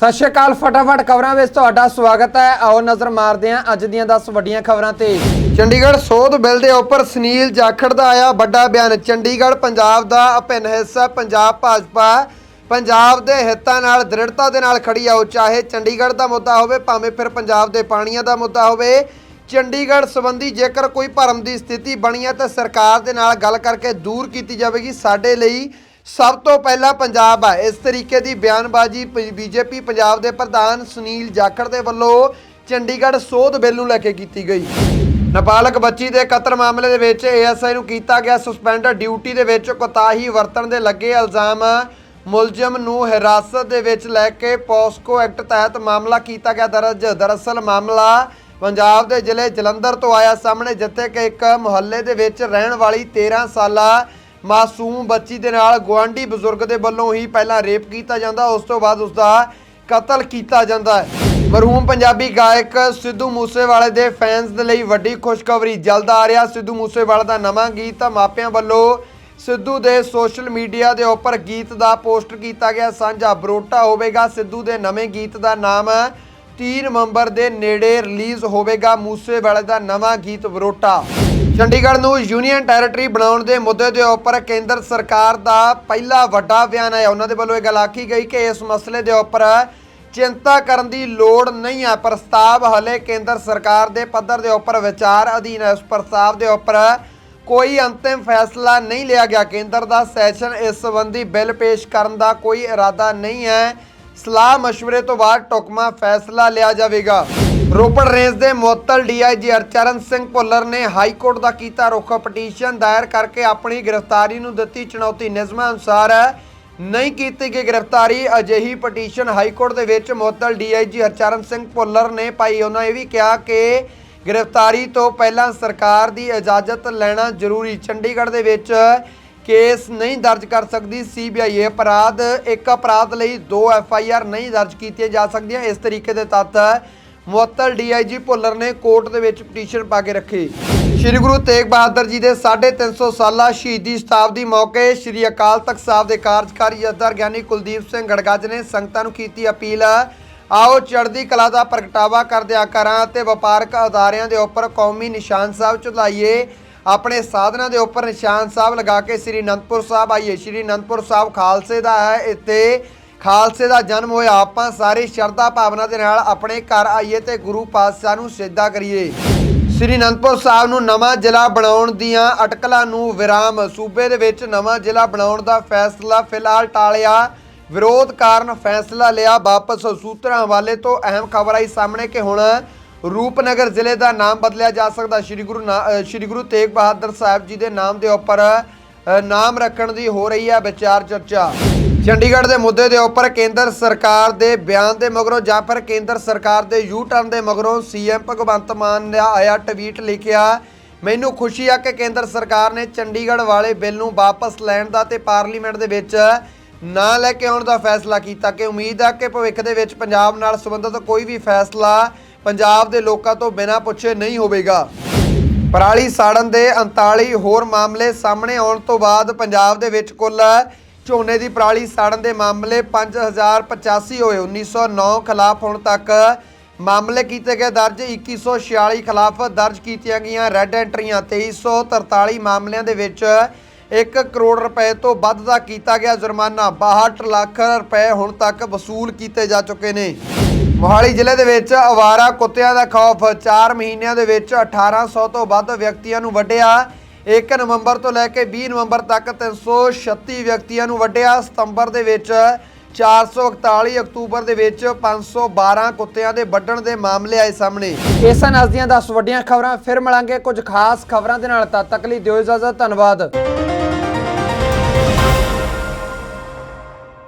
ਸਤਿ ਸ਼੍ਰੀ ਅਕਾਲ, ਫਟਾਫਟ ਖਬਰਾਂ ਵਿੱਚ ਤੁਹਾਡਾ ਸਵਾਗਤ ਹੈ। ਆਓ ਨਜ਼ਰ ਮਾਰਦੇ ਹਾਂ ਅੱਜ ਦੀਆਂ 10 ਵੱਡੀਆਂ ਖਬਰਾਂ ਤੇ। ਚੰਡੀਗੜ੍ਹ ਸੋਧ ਬਿੱਲ ਦੇ ਉੱਪਰ ਸੁਨੀਲ ਜਾਖੜ ਦਾ ਆਇਆ ਵੱਡਾ ਬਿਆਨ। ਚੰਡੀਗੜ੍ਹ ਪੰਜਾਬ ਦਾ ਅਭਿੰਨ ਹਿੱਸਾ, ਪੰਜਾਬ ਭਾਜਪਾ ਪੰਜਾਬ ਦੇ ਹਿੱਤਾਂ ਨਾਲ, ਦ੍ਰਿੜਤਾ ਦੇ ਨਾਲ ਖੜੀ ਆਓ ਚਾਹੇ ਚੰਡੀਗੜ੍ਹ ਦਾ ਮੁੱਦਾ ਹੋਵੇ, ਭਾਵੇਂ ਫਿਰ ਪੰਜਾਬ ਦੇ ਪਾਣੀਆਂ ਦਾ ਮੁੱਦਾ ਹੋਵੇ। ਚੰਡੀਗੜ੍ਹ ਸੰਬੰਧੀ ਜੇਕਰ ਕੋਈ ਭਰਮ ਦੀ ਸਥਿਤੀ ਬਣੀ ਹੈ ਤਾਂ ਸਰਕਾਰ ਦੇ ਨਾਲ ਗੱਲ ਕਰਕੇ ਦੂਰ ਕੀਤੀ ਜਾਵੇਗੀ। ਸਾਡੇ ਲਈ ਸਭ ਤੋਂ ਪਹਿਲਾਂ ਪੰਜਾਬ ਹੈ ਇਸ ਤਰੀਕੇ ਦੀ ਬਿਆਨਬਾਜ਼ੀ ਬੀਜੇਪੀ ਪੰਜਾਬ ਦੇ ਪ੍ਰਧਾਨ ਸੁਨੀਲ ਜਾਖੜ ਦੇ ਵੱਲੋਂ ਚੰਡੀਗੜ੍ਹ ਸੋਧ ਬਿੱਲ ਨੂੰ ਲੈ ਕੇ ਕੀਤੀ ਗਈ। ਨਾਬਾਲਗ ਬੱਚੀ ਦੇ ਕਤਲ ਮਾਮਲੇ ਦੇ ਵਿੱਚ ਏਐਸਆਈ ਨੂੰ ਕੀਤਾ ਗਿਆ ਸਸਪੈਂਡ। ਡਿਊਟੀ ਦੇ ਵਿੱਚ ਕੋਤਾਹੀ ਵਰਤਣ ਦੇ ਲੱਗੇ ਇਲਜ਼ਾਮ ਮੁਲਜ਼ਮ ਨੂੰ ਹਿਰਾਸਤ ਦੇ ਵਿੱਚ ਲੈ ਕੇ ਪੋਸਕੋ ਐਕਟ ਤਹਿਤ ਮਾਮਲਾ ਕੀਤਾ ਗਿਆ। ਦਰਜ ਦਰਅਸਲ ਮਾਮਲਾ ਪੰਜਾਬ ਦੇ ਜ਼ਿਲ੍ਹੇ ਜਲੰਧਰ ਤੋਂ ਆਇਆ ਸਾਹਮਣੇ, ਜਿੱਥੇ ਕਿ ਇੱਕ ਮੁਹੱਲੇ ਦੇ ਵਿੱਚ ਰਹਿਣ ਵਾਲੀ 13 ਸਾਲਾ ਮਾਸੂਮ ਬੱਚੀ ਦੇ ਨਾਲ ਗੁਆਂਢੀ ਬਜ਼ੁਰਗ ਦੇ ਵੱਲੋਂ ਹੀ ਪਹਿਲਾਂ ਰੇਪ ਕੀਤਾ ਜਾਂਦਾ, ਉਸ ਤੋਂ ਬਾਅਦ ਉਸ ਦਾ ਕਤਲ ਕੀਤਾ ਜਾਂਦਾ ਹੈ। ਮਰਹੂਮ ਪੰਜਾਬੀ ਗਾਇਕ ਸਿੱਧੂ ਮੂਸੇਵਾਲੇ ਦੇ ਫੈਨਸ ਦੇ ਲਈ ਵੱਡੀ ਖੁਸ਼ਖਬਰੀ। ਜਲਦ ਆ ਰਿਹਾ ਸਿੱਧੂ ਮੂਸੇਵਾਲੇ ਦਾ ਨਵਾਂ ਗੀਤ, ਮਾਪਿਆਂ ਵੱਲੋਂ ਸਿੱਧੂ ਦੇ ਸੋਸ਼ਲ ਮੀਡੀਆ ਦੇ ਉੱਪਰ ਗੀਤ ਦਾ ਪੋਸਟ ਕੀਤਾ ਗਿਆ। ਸਾਂਝਾ ਬਰੋਟਾ ਹੋਵੇਗਾ ਸਿੱਧੂ ਦੇ ਨਵੇਂ ਗੀਤ ਦਾ ਨਾਮ। 3 ਨਵੰਬਰ ਦੇ ਨੇੜੇ ਰਿਲੀਜ਼ ਹੋਵੇਗਾ ਮੂਸੇਵਾਲੇ ਦਾ ਨਵਾਂ ਗੀਤ ਬਰੋਟਾ। ਚੰਡੀਗੜ੍ਹ ਨੂੰ ਯੂਨੀਅਨ ਟੈਰੀਟਰੀ ਬਣਾਉਣ ਦੇ ਮੁੱਦੇ ਦੇ ਉੱਪਰ ਕੇਂਦਰ ਸਰਕਾਰ ਦਾ ਪਹਿਲਾ ਵੱਡਾ ਬਿਆਨ ਹੈ ਉਹਨਾਂ ਦੇ ਵੱਲੋਂ ਇਹ ਗੱਲ ਆਖੀ ਗਈ ਕਿ ਇਸ ਮਸਲੇ ਦੇ ਉੱਪਰ ਚਿੰਤਾ ਕਰਨ ਦੀ ਲੋੜ ਨਹੀਂ ਹੈ। ਪ੍ਰਸਤਾਵ ਹਲੇ ਕੇਂਦਰ ਸਰਕਾਰ ਦੇ ਪੱਧਰ ਦੇ ਉੱਪਰ ਵਿਚਾਰ ਅਧੀਨ ਹੈ। ਉਸ ਪ੍ਰਸਤਾਵ ਦੇ ਉੱਪਰ ਕੋਈ ਅੰਤਿਮ ਫੈਸਲਾ ਨਹੀਂ ਲਿਆ ਗਿਆ। ਕੇਂਦਰ ਦਾ ਸੈਸ਼ਨ ਇਸ ਸੰਬੰਧੀ ਬਿੱਲ ਪੇਸ਼ ਕਰਨ ਦਾ ਕੋਈ ਇਰਾਦਾ ਨਹੀਂ ਹੈ। ਸਲਾਹ مشਵਰੇ ਤੋਂ ਬਾਅਦ ਟੁਕਮਾ ਫੈਸਲਾ ਲਿਆ ਜਾਵੇਗਾ। ਰੋਪੜ ਰੇਂਜ ਦੇ ਮੁਅੱਤਲ ਡੀਆਈਜੀ ਹਰਚਰਨ ਸਿੰਘ ਭੁੱਲਰ ਨੇ ਹਾਈ ਕੋਰਟ ਦਾ ਕੀਤਾ ਰੁੱਖ ਪਟੀਸ਼ਨ ਦਾਇਰ ਕਰਕੇ ਆਪਣੀ ਗ੍ਰਿਫਤਾਰੀ ਨੂੰ ਦਿੱਤੀ। ਚੁਣੌਤੀ ਨਿਯਮਾਂ ਅਨੁਸਾਰ ਨਹੀਂ ਕੀਤੀ ਗਈ ਗ੍ਰਿਫਤਾਰੀ। ਅਜਿਹੀ ਪਟੀਸ਼ਨ ਹਾਈ ਕੋਰਟ ਦੇ ਵਿੱਚ ਮੁਅੱਤਲ ਡੀਆਈਜੀ ਹਰਚਰਨ ਸਿੰਘ ਭੁੱਲਰ ਨੇ ਪਾਈ। ਉਹਨਾਂ ਇਹ ਵੀ ਕਿਹਾ ਕਿ ਗ੍ਰਿਫਤਾਰੀ ਤੋਂ ਪਹਿਲਾਂ ਸਰਕਾਰ ਦੀ ਇਜਾਜ਼ਤ ਲੈਣਾ ਜ਼ਰੂਰੀ। ਚੰਡੀਗੜ੍ਹ ਦੇ ਵਿੱਚ ਕੇਸ ਨਹੀਂ ਦਰਜ ਕਰ ਸਕਦੀ ਸੀਬੀਆਈ। ਇਹ ਅਪਰਾਧ, ਇੱਕ ਅਪਰਾਧ ਲਈ ਦੋ ਐਫਆਈਆਰ ਨਹੀਂ ਦਰਜ ਕੀਤੀਆਂ ਜਾ ਸਕਦੀਆਂ। ਇਸ ਤਰੀਕੇ ਦੇ ਤੱਤ ਮੁਅੱਤਲ ਡੀਆਈਜੀ ਭੁੱਲਰ ਨੇ ਕੋਰਟ ਦੇ ਵਿੱਚ ਪਟੀਸ਼ਨ ਪਾ ਕੇ ਰੱਖੀ। ਸ੍ਰੀ ਗੁਰੂ ਤੇਗ ਬਹਾਦਰ ਜੀ ਦੇ 350 ਸਾਲਾ ਸ਼ਹੀਦੀ ਸ਼ਤਾਬਦੀ ਮੌਕੇ ਸ੍ਰੀ ਅਕਾਲ ਤਖਤ ਸਾਹਿਬ ਦੇ ਕਾਰਜਕਾਰੀ ਜਥੇਦਾਰ ਗਿਆਨੀ ਕੁਲਦੀਪ ਸਿੰਘ ਗੜਗੱਜ ਨੇ ਸੰਗਤਾਂ ਨੂੰ ਕੀਤੀ ਅਪੀਲ, ਆਓ ਚੜ੍ਹਦੀ ਕਲਾ ਦਾ ਪ੍ਰਗਟਾਵਾ ਕਰਦਿਆਂ ਕਰਾਂ ਅਤੇ ਵਪਾਰਕ ਅਦਾਰਿਆਂ ਦੇ ਉੱਪਰ ਕੌਮੀ ਨਿਸ਼ਾਨ ਸਾਹਿਬ ਚੁਲਾਈਏ ਆਪਣੇ ਸਾਧਨਾਂ ਦੇ ਉੱਪਰ ਨਿਸ਼ਾਨ ਸਾਹਿਬ ਲਗਾ ਕੇ ਸ੍ਰੀ ਅਨੰਦਪੁਰ ਸਾਹਿਬ ਆਈਏ। ਸ੍ਰੀ ਅਨੰਦਪੁਰ ਸਾਹਿਬ ਖਾਲਸੇ ਦਾ ਹੈ ਇੱਥੇ ਖਾਲਸੇ ਦਾ ਜਨਮ ਹੋਇਆ, ਆਪਾਂ ਸਾਰੇ ਸ਼ਰਧਾ ਭਾਵਨਾ ਦੇ ਨਾਲ ਆਪਣੇ ਘਰ ਆਈਏ ਤੇ ਗੁਰੂ ਪਾਤਸ਼ਾਹ ਨੂੰ ਸਿੱਧਾ ਕਰੀਏ। ਸ੍ਰੀ ਅਨੰਦਪੁਰ ਸਾਹਿਬ ਨੂੰ ਨਵਾਂ ਜ਼ਿਲ੍ਹਾ ਬਣਾਉਣ ਦੀਆਂ ਅਟਕਲਾਂ ਨੂੰ ਵਿਰਾਮ। ਸੂਬੇ ਦੇ ਵਿੱਚ ਨਵਾਂ ਜ਼ਿਲ੍ਹਾ ਬਣਾਉਣ ਦਾ ਫੈਸਲਾ ਫਿਲਹਾਲ ਟਾਲਿਆ। ਵਿਰੋਧ ਕਾਰਨ ਫੈਸਲਾ ਲਿਆ ਵਾਪਸ। ਸੂਤਰਾਂ ਹਵਾਲੇ ਤੋਂ ਅਹਿਮ ਖਬਰ ਆਈ ਸਾਹਮਣੇ ਕਿ ਹੁਣ ਰੂਪਨਗਰ ਜ਼ਿਲ੍ਹੇ ਦਾ ਨਾਮ ਬਦਲਿਆ ਜਾ ਸਕਦਾ। ਸ੍ਰੀ ਗੁਰੂ ਨਾ- ਸ੍ਰੀ ਗੁਰੂ ਤੇਗ ਬਹਾਦਰ ਸਾਹਿਬ ਜੀ ਦੇ ਨਾਮ ਦੇ ਉੱਪਰ ਨਾਮ ਰੱਖਣ ਦੀ ਹੋ ਰਹੀ ਹੈ ਵਿਚਾਰ ਚਰਚਾ। ਚੰਡੀਗੜ੍ਹ ਦੇ ਮੁੱਦੇ ਦੇ ਉੱਪਰ ਕੇਂਦਰ ਸਰਕਾਰ ਦੇ ਬਿਆਨ ਦੇ ਮਗਰੋਂ ਜਾਂ ਫਿਰ ਕੇਂਦਰ ਸਰਕਾਰ ਦੇ ਯੂ ਟਰਨ ਦੇ ਮਗਰੋਂ ਸੀਐਮ ਭਗਵੰਤ ਮਾਨ ਦਾ ਆਇਆ ਟਵੀਟ ਲਿਖਿਆ, ਮੈਨੂੰ ਖੁਸ਼ੀ ਆ ਕਿ ਕੇਂਦਰ ਸਰਕਾਰ ਨੇ ਚੰਡੀਗੜ੍ਹ ਵਾਲੇ ਬਿੱਲ ਨੂੰ ਵਾਪਸ ਲੈਣ ਦਾ ਤੇ ਪਾਰਲੀਮੈਂਟ ਦੇ ਵਿੱਚ ਨਾ ਲੈ ਕੇ ਆਉਣ ਦਾ ਫੈਸਲਾ ਕੀਤਾ ਕਿ ਉਮੀਦ ਆ ਕਿ ਭਵਿੱਖ ਦੇ ਵਿੱਚ ਪੰਜਾਬ ਨਾਲ ਸੰਬੰਧਿਤ ਕੋਈ ਵੀ ਫੈਸਲਾ ਪੰਜਾਬ ਦੇ ਲੋਕਾਂ ਤੋਂ ਬਿਨਾਂ ਪੁੱਛੇ ਨਹੀਂ ਹੋਵੇਗਾ। ਪਰਾਲੀ ਸਾੜਨ ਦੇ 39 ਹੋਰ ਮਾਮਲੇ ਸਾਹਮਣੇ ਆਉਣ ਤੋਂ ਬਾਅਦ ਪੰਜਾਬ ਦੇ ਵਿੱਚ ਕੁੱਲ ਝੋਨੇ ਦੀ ਪਰਾਲੀ ਸਾੜਨ ਦੇ ਮਾਮਲੇ 5085 ਹੋਏ 1909 ਖਿਲਾਫ ਹੁਣ ਤੱਕ ਮਾਮਲੇ ਕੀਤੇ ਗਏ ਦਰਜ 2146 ਖਿਲਾਫ ਦਰਜ ਕੀਤੀਆਂ ਗਈਆਂ ਰੈੱਡ ਐਂਟਰੀਆਂ 2343 ਮਾਮਲਿਆਂ ਦੇ ਵਿੱਚ 1 ਕਰੋੜ ਰੁਪਏ ਤੋਂ ਵੱਧ ਦਾ ਕੀਤਾ ਗਿਆ ਜੁਰਮਾਨਾ 62 ਲੱਖ ਰੁਪਏ ਹੁਣ ਤੱਕ ਵਸੂਲ ਕੀਤੇ ਜਾ ਚੁੱਕੇ ਨੇ। ਮੋਹਾਲੀ ਜ਼ਿਲ੍ਹੇ ਦੇ ਵਿੱਚ ਅਵਾਰਾ ਕੁੱਤਿਆਂ ਦਾ ਖੌਫ। 4 ਮਹੀਨਿਆਂ ਦੇ ਵਿੱਚ 1800 ਤੋਂ ਵੱਧ ਵਿਅਕਤੀਆਂ ਨੂੰ ਵੱਢਿਆ। 1 ਨਵੰਬਰ ਤੋਂ ਲੈ ਕੇ 20 ਨਵੰਬਰ ਤੱਕ 336 ਵਿਅਕਤੀਆਂ ਨੂੰ ਵੱਢਿਆ। ਸਤੰਬਰ ਦੇ ਵਿੱਚ 441 ਅਕਤੂਬਰ ਦੇ ਵਿੱਚ 512 ਕੁੱਤਿਆਂ ਦੇ ਵੱਢਣ ਦੇ ਮਾਮਲੇ ਆਏ ਸਾਹਮਣੇ। ਇਸ ਸਨ ਅੱਜ ਦੀਆਂ 10 ਵੱਡੀਆਂ ਖਬਰਾਂ, ਫਿਰ ਮਿਲਾਂਗੇ ਕੁਝ ਖਾਸ ਖਬਰਾਂ ਦੇ ਨਾਲ। ਤਦ ਤੱਕ ਲਈ ਦਿਓ ਇਜਾਜ਼ਤ, ਧੰਨਵਾਦ।